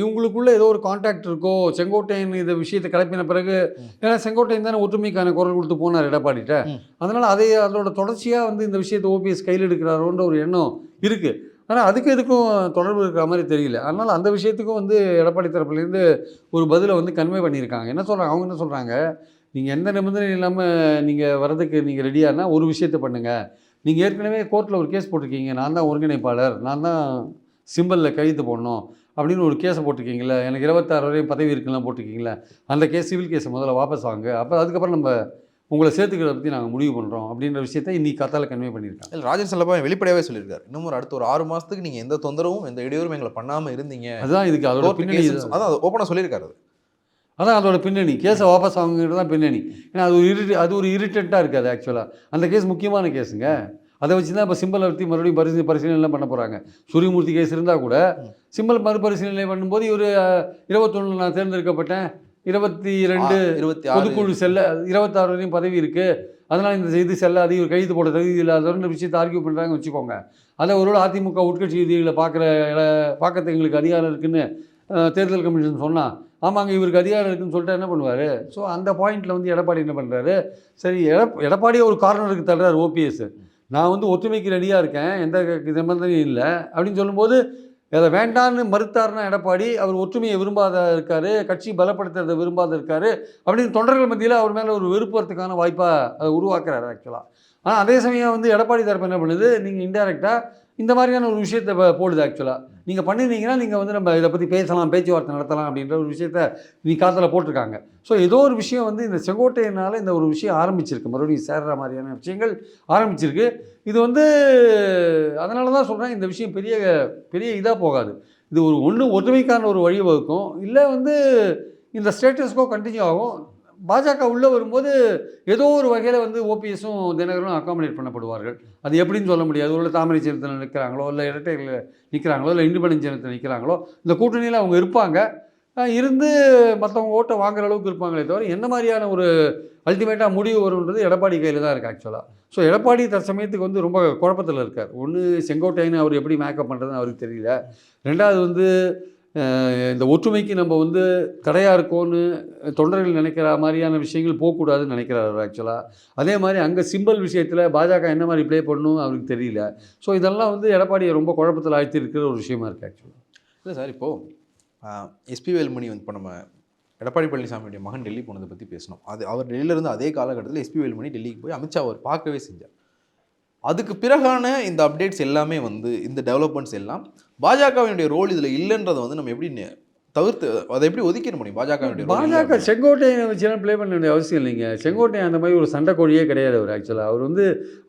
இவங்களுக்குள்ள ஏதோ ஒரு கான்டாக்ட் இருக்கோ செங்கோட்டையன் இந்த விஷயத்தை கிளப்பின பிறகு ஏன்னா செங்கோட்டையன் தானே ஒற்றுமைக்கான குரல் கொடுத்து போனார் எடப்பாடிட்ட. அதனால் அதை அதோட தொடர்ச்சியாக வந்து இந்த விஷயத்தை ஓபிஎஸ் கையில் எடுக்கிறாரோன்ற ஒரு எண்ணம் இருக்குது ஆனால் அதுக்கு எதுக்கும் தொடர்பு இருக்கிற மாதிரி தெரியல. அதனால் அந்த விஷயத்துக்கும் வந்து எடப்பாடி தரப்புலேருந்து ஒரு பதிலை வந்து கன்வே பண்ணியிருக்காங்க. என்ன சொல்கிறாங்க அவங்க என்ன சொல்கிறாங்க நீங்கள் எந்த நிபந்தனையும் இல்லாமல் நீங்கள் வரதுக்கு நீங்கள் ரெடியானா ஒரு விஷயத்தை பண்ணுங்கள் நீங்கள் ஏற்கனவே கோர்ட்டில் ஒரு கேஸ் போட்டிருக்கீங்க. நான் தான் ஒருங்கிணைப்பாளர். நான் தான் சிம்பிளில் கைது போடணும் அப்படின்னு ஒரு கேஸை போட்டிருக்கீங்களே எனக்கு இருபத்தாறு வரையும் பதவி இருக்குலாம் போட்டிருக்கீங்களே அந்த கேஸ் சிவில் கேஸை முதல்ல வாபஸ் வாங்க. அப்போ அதுக்கப்புறம் நம்ம உங்களை சேர்த்துக்கிறத பற்றி நாங்கள் முடிவு பண்ணுறோம் அப்படின்ற விஷயத்தை இன்னைக்கு கத்தால கன்வே பண்ணியிருக்காங்க. இல்லை ராஜன் செல்லப்பா வெளிப்படையாவே சொல்லியிருக்காரு. இன்னும் ஒரு அடுத்த ஒரு ஆறு மாசத்துக்கு நீங்க எந்த தொந்தரவும் எந்த இடையூறும் எங்களை பண்ணாம இருந்தீங்க. அதுதான் இதுக்கு அதோட பின்னணி அதான் ஓப்பனாக சொல்லியிருக்காரு அது. அதான் அதோட பின்னணி. கேஸை வாபஸ் வாங்குறது தான் பின்னணி. ஏன்னா அது ஒரு இரிட் அது ஒரு இரிட்டண்ட்டாக இருக்குது ஆக்சுவலாக அந்த கேஸ் முக்கியமான கேஸுங்க அதை வச்சு தான் இப்போ சிம்பிளை பற்றி மறுபடியும் பரிசீலனை பரிசீலனை பண்ண போகிறாங்க சூரியமூர்த்தி கேஸ் இருந்தால் கூட சிம்பிள் மறுபரிசீலனை பண்ணும்போது இவர் இருபத்தொன்னு நான் தேர்ந்தெடுக்கப்பட்டேன். இருபத்தி ரெண்டு இருபத்தி பொதுக்குழு செல்ல இருபத்தாறு வரையும் பதவி இருக்குது அதனால் இந்த இது செல்லாது இவர் கைது போட தகுதி இல்லாதவர்னு விஷயத்தை ஆர்கியூ பண்ணுறாங்க வச்சுக்கோங்க. அதை ஒருவேளை அதிமுக உட்கட்சி விதிகளை பார்க்குற பார்க்கறதுக்கு எங்களுக்கு அதிகாரம் இருக்குன்னு தேர்தல் கமிஷன் சொன்னால் ஆமாங்க இவருக்கு அதிகாரம் இருக்குன்னு சொல்லிட்டு என்ன பண்ணுவார்? ஸோ அந்த பாயிண்டில் வந்து எடப்பாடி என்ன பண்ணுறாரு சரி எடப் எடப்பாடியே ஒரு கார்னருக்கு தள்ளுறாரு ஓபிஎஸ் நான் வந்து ஒத்துமைக்கு ரெடியாக இருக்கேன் எந்த நிபந்தனையும் இல்லை அப்படின்னு சொல்லும்போது அதை வேண்டான்னு மறுத்தார்னா எடப்பாடி அவர் ஒற்றுமையை விரும்பாத இருக்காரு கட்சி பலப்படுத்துறதை விரும்பாத இருக்காரு அப்படின்னு தொண்டர்கள் மத்தியில் அவர் மேலே ஒரு வெறுப்புறதுக்கான வாய்ப்பாக அதை உருவாக்குறாரு ஆக்சுவலாக ஆனால் அதே சமயம் வந்து எடப்பாடி தரப்பு என்ன பண்ணுது? நீங்கள் இன்டெரக்டாக இந்த மாதிரியான ஒரு விஷயத்தை போடுது ஆக்சுவலாக நீங்கள் பண்ணியிருந்தீங்கன்னா நீங்கள் வந்து நம்ம இதை பற்றி பேசலாம் பேச்சுவார்த்தை நடத்தலாம் அப்படின்ற ஒரு விஷயத்த நீ காத்தில் போட்டிருக்காங்க. ஸோ ஏதோ ஒரு விஷயம் வந்து இந்த செங்கோட்டையினால் இந்த ஒரு விஷயம் ஆரம்பிச்சிருக்கு. மறுபடியும் சேர்ற மாதிரியான விஷயங்கள் ஆரம்பிச்சிருக்கு. இது வந்து அதனால தான் சொல்கிறேன் இந்த விஷயம் பெரிய பெரிய இதாக போகாது. இது ஒரு ஒன்று ஒற்றுமைக்கான ஒரு வழிவகுக்கும். இல்லை வந்து இந்த ஸ்டேட்டஸ்க்கோ கண்டினியூ ஆகும். பாஜக உள்ளே வரும்போது ஏதோ ஒரு வகையில் வந்து ஓபிஎஸும் தினகரனும் அக்காமடேட் பண்ணப்படுவார்கள். அது எப்படின்னு சொல்ல முடியாது. ஒரு தாமரை சின்னத்தில் நிற்கிறாங்களோ இல்லை இரட்டைகளில் நிற்கிறாங்களோ இல்லை இண்டிபெண்டன்ஸ் சின்னத்தில் நிற்கிறாங்களோ இந்த கூட்டணியில் அவங்க இருப்பாங்க. இருந்து மற்றவங்க ஓட்டை வாங்குற அளவுக்கு இருப்பாங்களே தவிர என்ன மாதிரியான ஒரு அல்டிமேட்டாக முடிவு வரும்ன்றது எடப்பாடி கையில் தான் இருக்குது ஆக்சுவலாக ஸோ எடப்பாடி தற்சமயத்துக்கு வந்து ரொம்ப குழப்பத்தில் இருக்கார். ஒன்று செங்கோட்டையன் அவர் எப்படி மேக்கப் பண்ணுறதுன்னு அவருக்கு தெரியல. ரெண்டாவது வந்து இந்த ஒற்றுமைக்கு நம்ம வந்து தடையாக இருக்கோன்னு தொண்டர்கள் நினைக்கிற மாதிரியான விஷயங்கள் போகக்கூடாதுன்னு நினைக்கிறார் ஆக்சுவலாக அதே மாதிரி அங்கே சிம்பிள் விஷயத்தில் பாஜக என்ன மாதிரி ப்ளே பண்ணணும் அவருக்கு தெரியல. ஸோ இதெல்லாம் வந்து எடப்பாடியை ரொம்ப குழப்பத்தில் ஆழ்த்தி இருக்கிற ஒரு விஷயமா இருக்குது ஆக்சுவலாக இல்லை சார் இப்போது எஸ்பி வேல்மணி வந்து இப்போ நம்ம எடப்பாடி பழனிசாமியுடைய மகன் டெல்லி போனதை பற்றி பேசணும் அது அவர் டெல்லியில இருந்து அதே காலகட்டத்தில் எஸ்பி வேல்மணி டெல்லிக்கு போய் அமித்ஷா அவர் பார்க்கவே செஞ்சார். அதுக்கு பிறகான இந்த அப்டேட்ஸ் எல்லாமே வந்து இந்த டெவலப்மெண்ட்ஸ் எல்லாம் பாஜகவினுடைய ரோல் இதில் இல்லைன்றதை வந்து நம்ம எப்படி தவிர்த்து அதை எப்படி ஒதுக்கிட முடியும் பாஜக அப்படின்னு? செங்கோட்டையனை வச்சுலாம் ப்ளே பண்ண வேண்டிய அவசியம் இல்லைங்க. செங்கோட்டையன் அந்த மாதிரி ஒரு சண்டை கோழியே கிடையாது அவர் ஆக்சுவலாக அவர் வந்து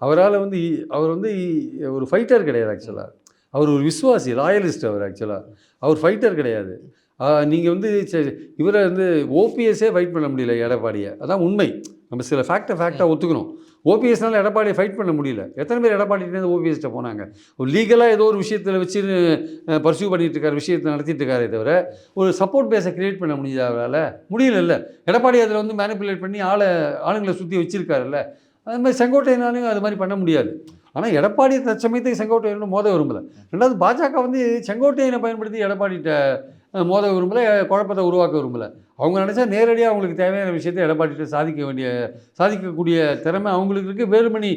அவரால் வந்து அவர் வந்து ஒரு ஃபைட்டர் கிடையாது ஆக்சுவலாக அவர் ஒரு விசுவாசி ராயலிஸ்ட் அவர் ஆக்சுவலாக அவர் ஃபைட்டர் கிடையாது. நீங்கள் வந்து இவரை வந்து ஓபிஎஸ்ஸே ஃபைட் பண்ண முடியல எடப்பாடியை. அதான் உண்மை. நம்ம சில ஃபேக்டை ஃபேக்டாக ஒத்துக்கணும் ஓபிஎஸ்னால எடப்பாடியை ஃபைட் பண்ண முடியல. எத்தனை பேர் எடப்பாடிட்டேருந்து ஓபிஎஸ்கிட்ட போனாங்க? ஒரு லீகலாக ஏதோ ஒரு விஷயத்தில் வச்சு பர்சியூ பண்ணிட்டு இருக்காரு விஷயத்தை நடத்திட்டு இருக்காரே தவிர ஒரு சப்போர்ட் பேஸை கிரியேட் பண்ண முடியுதா அவரால்? முடியல எடப்பாடி அதில் வந்து மேனிப்புலேட் பண்ணி ஆளை ஆளுங்களை சுற்றி வச்சிருக்காருல்ல. அது மாதிரி செங்கோட்டையினாலையும் அது மாதிரி பண்ண முடியாது. ஆனால் எடப்பாடி தற்சமயத்தை செங்கோட்டையனும் மோத விரும்பலை. ரெண்டாவது பாஜக வந்து செங்கோட்டையனை பயன்படுத்தி எடப்பாடிகிட்ட மோத விரும்பலை குழப்பத்தை உருவாக்க விரும்பலை. அவங்க நினச்சா நேரடியாக அவங்களுக்கு தேவையான விஷயத்தை எடப்பாடிகிட்ட சாதிக்க வேண்டிய சாதிக்கக்கூடிய திறமை அவங்களுக்கு இருக்குது வேலுமணி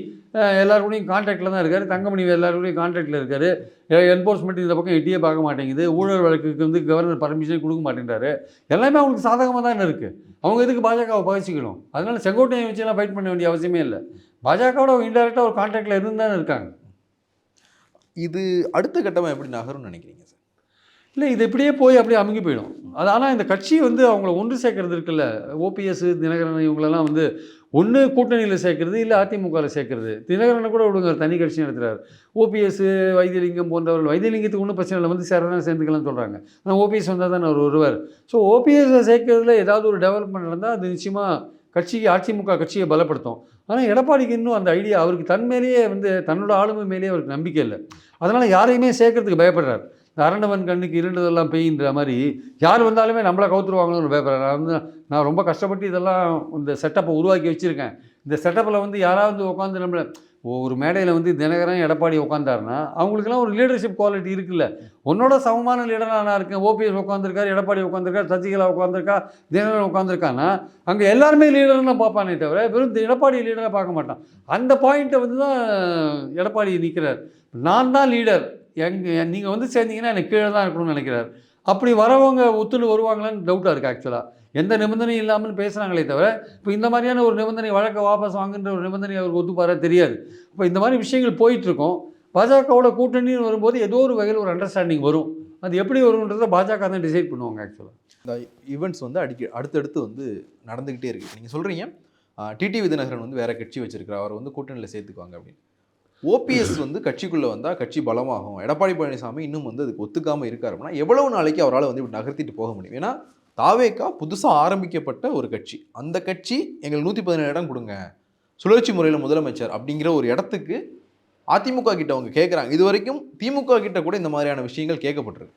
எல்லாருக்கூடையும் எல்லார் கான்டாக்டில் தான் இருக்கார். தங்கமணி எல்லாருக்கூடையும் கூடயும் கான்டாக்டில் இருக்கார் என்ஃபோர்ஸ்மெண்ட் இந்த பக்கம் எட்டியே பார்க்க மாட்டேங்குது. ஊழல் வழக்குக்கு வந்து கவர்னர் பர்மிஷன் கொடுக்க மாட்டேங்கிறாரு எல்லாமே அவங்களுக்கு சாதகமாக தான் இருக்குது அவங்க எதுக்கு பாஜகவை பகிச்சிக்கணும்? அதனால் செங்கோட்டையை வச்சுலாம் ஃபைட் பண்ண வேண்டிய அவசியமே இல்லை. பாஜகவோட இன்டெரக்டாக ஒரு கான்டாக்டில் இருந்து தானே இருக்காங்க. இது அடுத்த கட்டமாக எப்படி நகரும்னு நினைக்கிறீங்க சார்? இல்லை இது இப்படியே போய் அப்படியே அமுங்கி போயிடும். அது ஆனால் இந்த கட்சி வந்து அவங்கள ஒன்று சேர்க்கறது இருக்குல்ல. ஓபிஎஸ் தினகரன் இவங்களெல்லாம் வந்து ஒன்று கூட்டணியில் சேர்க்கறது இல்லை அதிமுகவில் சேர்க்கறது. தினகரனை கூட விடுங்க தனி கட்சி நடத்துகிறார் ஓபிஎஸ் வைத்தியலிங்கம் போன்றவர்கள் வைத்தியலிங்கத்துக்கு ஒன்றும் பிரச்சனை இல்லை வந்து சேரதான் சேர்ந்துக்கலாம்னு சொல்கிறாங்க ஆனால் ஓபிஎஸ் வந்தால் தான் அவர் வருவார் ஸோ ஓபிஎஸ்ஸை சேர்க்கறதுல ஏதாவது ஒரு டெவலப்மெண்ட் நடந்தால் அது நிச்சயமாக கட்சிக்கு அதிமுக கட்சியை பலப்படுத்தும். ஆனால் எடப்பாடிக்கு இன்னும் அந்த ஐடியா அவருக்கு தன் மேலேயே வந்து தன்னோட ஆளுமை மேலேயே அவருக்கு நம்பிக்கை இல்லை. அதனால் யாரையுமே சேர்க்கறதுக்கு பயப்படுறார். இந்த அரண்டவன் கண்ணுக்கு இருண்டதெல்லாம் பெய்ன்ற மாதிரி யார் வந்தாலுமே நம்மளை கவுத்துருவாங்களோன்னு பயப்படுறாரு. நான் வந்து நான் ரொம்ப கஷ்டப்பட்டு இதெல்லாம் இந்த செட்டப்பை உருவாக்கி வச்சுருக்கேன். இந்த செட்டப்பில் வந்து யாராவது உட்காந்து நம்மளை ஒரு மேடையில் வந்து தினகரன் எடப்பாடி உட்காந்தாருன்னா அவங்களுக்கெல்லாம் ஒரு லீடர்ஷிப் குவாலிட்டி இருக்குல்ல. உன்னோட சமமான லீடராக நான் இருக்கேன். ஓபிஎஸ் உட்காந்துருக்காரு எடப்பாடி உட்காந்துருக்காரு சசிகலா உட்காந்துருக்கா தினகரன் உட்காந்துருக்கான்னா அங்கே எல்லாருமே லீடர்னு பார்ப்பானே தவிர வெறும் எடப்பாடி லீடராக பார்க்க மாட்டான். அந்த பாயிண்ட்டை வந்து தான் எடப்பாடி நிற்கிறார் நான் தான் லீடர் எங் நீங்கள் வந்து சேர்ந்தீங்கன்னா எனக்கு கீழே தான் இருக்கணும்னு நினைக்கிறார். அப்படி வரவங்க ஒத்துழு வருவாங்களான்னு டவுட்டாக இருக்குது ஆக்சுவலாக எந்த நிபந்தனையும் இல்லாமல் பேசுகிறாங்களே தவிர இப்போ இந்த மாதிரியான ஒரு நிபந்தனை வழக்கை வாபஸ் வாங்குன்ற ஒரு நிபந்தனை அவருக்கு ஒத்துப்பாரா தெரியாது. இப்போ இந்த மாதிரி விஷயங்கள் போயிட்டுருக்கோம். பாஜகவோட கூட்டணின்னு வரும்போது ஏதோ ஒரு வகையில் ஒரு அண்டர்ஸ்டாண்டிங் வரும். அது எப்படி வரும்ன்றதை பாஜக தான் டிசைட் பண்ணுவாங்க ஆக்சுவலாக இந்த ஈவெண்ட்ஸ் வந்து அடிக்க அடுத்தடுத்து வந்து நடந்துக்கிட்டே இருக்குது நீங்கள் சொல்கிறீங்க டிடி விதிநகரன் வந்து வேறு கட்சி வச்சிருக்கிறார். அவர் வந்து கூட்டணியில் சேர்த்துக்குவாங்க அப்படின்னு. ஓபிஎஸ் வந்து கட்சிக்குள்ளே வந்தால் கட்சி பலமாகும். எடப்பாடி பழனிசாமி இன்னும் வந்து அதுக்கு ஒத்துக்காமல் இருக்கார் அப்படின்னா எவ்வளவு நாளைக்கு அவரால் வந்து இப்படி நகர்த்திட்டு போக முடியும்? ஏன்னா தாவேக்கா புதுசாக ஆரம்பிக்கப்பட்ட ஒரு கட்சி. அந்த கட்சி எங்களுக்கு நூற்றி பதினேழு இடம் கொடுங்க. சுழற்சி முறையில் முதலமைச்சர் அப்படிங்கிற ஒரு இடத்துக்கு அதிமுக கிட்ட அவங்க கேட்குறாங்க இது வரைக்கும் திமுக கிட்ட கூட இந்த மாதிரியான விஷயங்கள் கேட்கப்பட்டிருக்கு.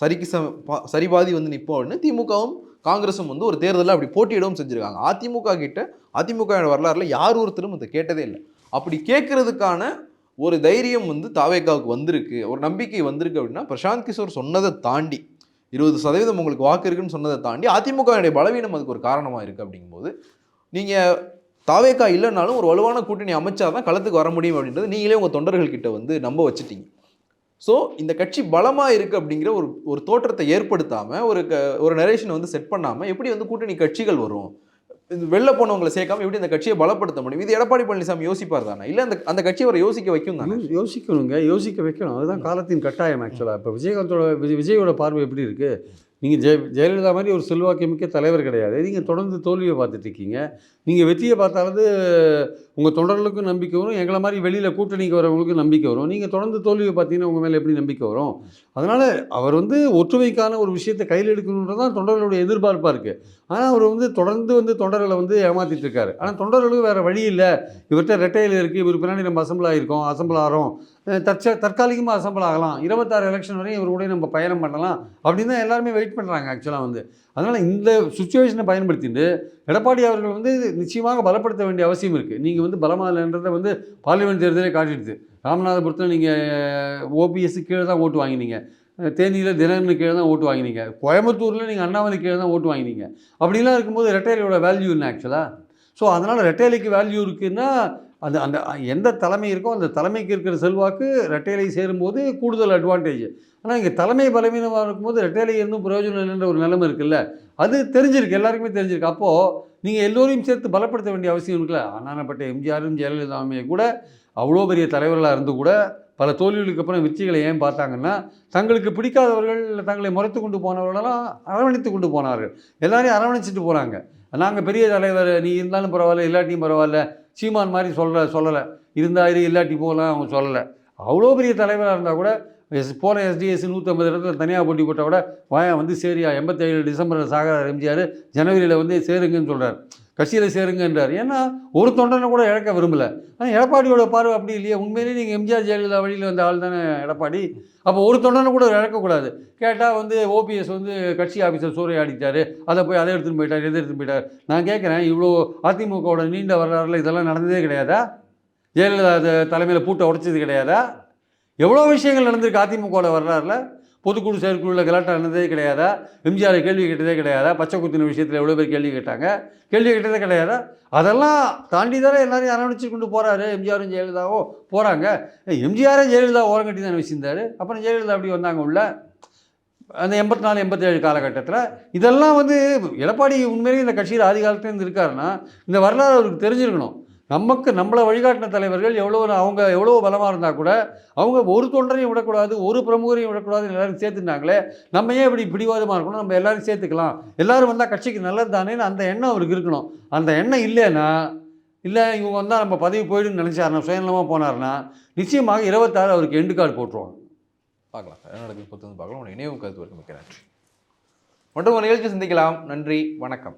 சரிக்கு ச பா- சரி பாதி வந்து நிற்போம் அப்படின்னு திமுகவும் காங்கிரஸும் வந்து ஒரு தேர்தலில் அப்படி போட்டியிடவும் செஞ்சுருக்காங்க. அதிமுக கிட்ட அதிமுக வரலாறுல யார் ஒருத்தரும் அதை கேட்டதே இல்லை. அப்படி கேட்கறதுக்கான ஒரு தைரியம் வந்து தாவேக்காவுக்கு வந்திருக்கு. ஒரு நம்பிக்கை வந்திருக்கு அப்படின்னா பிரசாந்த் கிஷோர் சொன்னதை தாண்டி இருபது சதவீதம் உங்களுக்கு வாக்கு இருக்குன்னு சொன்னதை தாண்டி அதிமுகவினுடைய பலவீனம் அதுக்கு ஒரு காரணமாக இருக்குது அப்படிங்கும்போது நீங்கள் தாவேக்கா இல்லைனாலும் ஒரு வலுவான கூட்டணி அமைச்சா தான் களத்துக்கு வர முடியும் அப்படின்றது நீங்களே உங்கள் தொண்டர்கள்கிட்ட வந்து நம்ப வச்சுட்டீங்க. ஸோ இந்த கட்சி பலமாக இருக்குது அப்படிங்கிற ஒரு ஒரு தோற்றத்தை ஏற்படுத்தாமல் ஒரு க ஒரு நரேஷனை வந்து செட் பண்ணாமல் எப்படி வந்து கூட்டணி கட்சிகள் வரும்? வெளில போனவங்களை சேர்க்காம எப்படி இந்த கட்சியை பலப்படுத்த முடியும்? இது எடப்பாடி பழனிசாமி யோசிப்பார் தானே? இல்லை அந்த அந்த கட்சியை அவரை யோசிக்க வைக்கும் தானே? யோசிக்கணுங்க. யோசிக்க வைக்கணும். அதுதான் காலத்தின் கட்டாயம் ஆக்சுவலாக இப்போ விஜயகாந்தோட விஜய் விஜயோட பார்வை எப்படி இருக்குது நீங்கள் ஜெய ஜெயலலிதா மாதிரி ஒரு செல்வாக்கு மிக்க தலைவர் கிடையாது. நீங்கள் தொடர்ந்து தோல்வியை பார்த்துட்டு இருக்கீங்க. நீங்கள் வெற்றியை பார்த்தாவது உங்கள் தொண்டர்களுக்கும் நம்பிக்கை வரும். எங்களை மாதிரி வெளியில் கூட்டணிக்கு வரவங்களுக்கும் நம்பிக்கை வரும். நீங்கள் தொடர்ந்து தோல்வியை பார்த்தீங்கன்னா உங்கள் மேலே எப்படி நம்பிக்கை வரும்? அதனால் அவர் வந்து ஒற்றுமைக்கான ஒரு விஷயத்தை கையில் எடுக்கணுன்றது தான் தொண்டர்களுடைய எதிர்பார்ப்பாக இருக்குது ஆனால் அவர் வந்து தொடர்ந்து வந்து தொண்டர்களை வந்து ஏமாற்றிட்டு இருக்காரு. ஆனால் தொண்டர்களுக்கு வேறு வழி இல்லை. இவர்கிட்ட ரெட்டையில் இருக்குது இவர் பின்னாடி நம்ம அசம்பிள் ஆகிருக்கோம் அசம்பிள் ஆகிறோம் தற்ச தற்காலிகமாக அசம்பிள் ஆகலாம். இருபத்தாறு எலெக்ஷன் வரையும் இவர் கூட நம்ம பயணம் பண்ணலாம். அப்படின்னு தான் எல்லாருமே வெயிட் பண்ணுறாங்க ஆக்சுவலாக வந்து. அதனால் இந்த சுச்சுவேஷனை பயன்படுத்திட்டு எடப்பாடி அவர்கள் வந்து நிச்சயமாக பலப்படுத்த வேண்டிய அவசியம் இருக்குது நீங்கள் வந்து பலமாக இல்லைன்றதை வந்து பார்லிமெண்ட் தேர்தலே காட்டிடுது. ராமநாதபுரத்தில் நீங்கள் ஓபிஎஸ்ஸு கீழே தான் ஓட்டு வாங்கினீங்க. தேனியில் தினகரனு கீழே தான் ஓட்டு வாங்கினீங்க. கோயம்புத்தூரில் நீங்கள் அண்ணாமலை கீழே தான் ஓட்டு வாங்கினீங்க. அப்படிலாம் இருக்கும்போது ரெட்டையிலோட வேல்யூ என்ன ஆக்சுவலாக ஸோ அதனால் ரெட்டையிலைக்கு வேல்யூ இருக்குன்னா அந்த அந்த எந்த தலைமை இருக்கோ அந்த தலைமைக்கு இருக்கிற செல்வாக்கு ரெட்டையிலை சேரும்போது கூடுதல் அட்வான்டேஜ் ஆனால் இங்கே தலைமை பலவீனமாக இருக்கும்போது ரெட்டையிலை இருந்தும் பிரயோஜனம் இல்லைன்ற ஒரு நிலைமை இருக்குல்ல. அது தெரிஞ்சிருக்கு எல்லாருக்குமே தெரிஞ்சிருக்கு. அப்போது நீங்கள் எல்லோரையும் சேர்த்து பலப்படுத்த வேண்டிய அவசியம் இருக்குல்ல. அண்ணானப்பட்ட எம்ஜிஆரும் ஜெயலலிதாவுமே கூட அவ்வளோ பெரிய தலைவர்களாக இருந்து கூட பல தோல்விகளுக்கு அப்புறம் வெற்றிகளை ஏன் பார்த்தாங்கன்னா தங்களுக்கு பிடிக்காதவர்கள் தங்களை முறைத்து கொண்டு போனவர்களெல்லாம் அரவணைத்து கொண்டு போனார்கள். எல்லாரையும் அரவணைச்சிட்டு போகிறாங்க நாங்கள் பெரிய தலைவர் நீ இருந்தாலும் பரவாயில்ல இல்லாட்டியும் பரவாயில்ல சீமான் மாதிரி சொல்ல சொல்லலை. இருந்தாரு இல்லாட்டி போகலாம் அவங்க சொல்லலை. அவ்வளோ பெரிய தலைவராக இருந்தால் கூட எஸ் போன எஸ்டிஎஸ் நூற்றம்பது இடத்துல தனியாக போட்டி போட்டால் கூட வாயா வந்து சரியா எண்பத்தேழு டிசம்பரில் சாகரார் எம்ஜிஆர் ஜனவரியில் வந்து சேருங்கன்னு சொல்கிறார் கட்சியில் சேருங்கன்றார். ஏன்னா ஒரு தொண்டனை கூட இழக்க விரும்பலை. ஆனால் எடப்பாடியோட பார்வை அப்படி இல்லையே. உண்மையிலேயே நீங்கள் எம்ஜிஆர் ஜெயலலிதா வழியில் வந்த ஆள் தானே எடப்பாடி. அப்போ ஒரு தொண்டனை கூட இழக்கக்கூடாது கேட்டால் வந்து ஓபிஎஸ் வந்து கட்சி ஆஃபீஸர் சூறையாடிட்டார். அதை போய் அதை எடுத்துன்னு போயிட்டார் எதை எடுத்துன்னு போயிட்டார். நான் கேட்குறேன் இவ்வளோ அதிமுகவோட நீண்ட வரலாறுல இதெல்லாம் நடந்ததே கிடையாதா? ஜெயலலிதா தலைமையில் பூட்டை உடைச்சது கிடையாதா? எவ்வளோ விஷயங்கள் நடந்திருக்கு? அதிமுகவில் வரலாறுல? பொதுக்குழு செயற்குழுவில் கலாட்டா நடந்ததே கிடையாதா? எம்ஜிஆரை கேள்வி கேட்டதே கிடையாதா? பச்சை குத்தின விஷயத்தில் எவ்வளோ பேர் கேள்வி கேட்டாங்க? கேள்வி கேட்டதே கிடையாதா? அதெல்லாம் தாண்டி தானே எல்லாரையும் அரவணைச்சு கொண்டு போகிறாரு எம்ஜிஆரும் ஜெயலலிதாவோ போகிறாங்க எம்ஜிஆரே ஜெயலலிதா ஓரங்கட்டி தானே வச்சிருந்தாரு. அப்புறம் ஜெயலலிதா அப்படி வந்தாங்க உள்ள. அந்த எண்பத்தி நாலு எண்பத்தேழு காலகட்டத்தில். இதெல்லாம் வந்து எடப்பாடி உண்மையிலேயே இந்த கட்சியில் ஆதி காலத்துலேருந்து இருக்காருன்னா இந்த வரலாறு அவருக்கு தெரிஞ்சிருக்கணும். நமக்கு நம்மளை வழிகாட்டின தலைவர்கள் எவ்வளோ அவங்க எவ்வளோ பலமாக இருந்தால் கூட அவங்க ஒரு தொண்டரையும் விடக்கூடாது ஒரு பிரமுகரையும் விடக்கூடாதுன்னு எல்லாரும் சேர்த்துட்டாங்களே நம்ம ஏன் இப்படி பிடிவாதமாக இருக்கணும்? நம்ம எல்லாரும் சேர்த்துக்கலாம். எல்லோரும் வந்தால் கட்சிக்கு நல்லது தானேன்னு அந்த எண்ணம் அவருக்கு இருக்கணும். அந்த எண்ணம் இல்லைன்னா இல்லை இவங்க வந்தால் நம்ம பதவி போயிடுன்னு நினச்சாருனா சுயநலமாக போனார்னா நிச்சயமாக இருபத்தாறு அவருக்கு எண்டு கார்டு போட்டுருவாங்க. பார்க்கலாம். என்ன நடக்குது பொறுத்து வந்து பார்க்கலாம். உங்களுடைய நினைவு கருத்து வரைக்கும் மிக்க நன்றி. மற்றும் ஒரு நிகழ்ச்சி சந்திக்கலாம். நன்றி. வணக்கம்.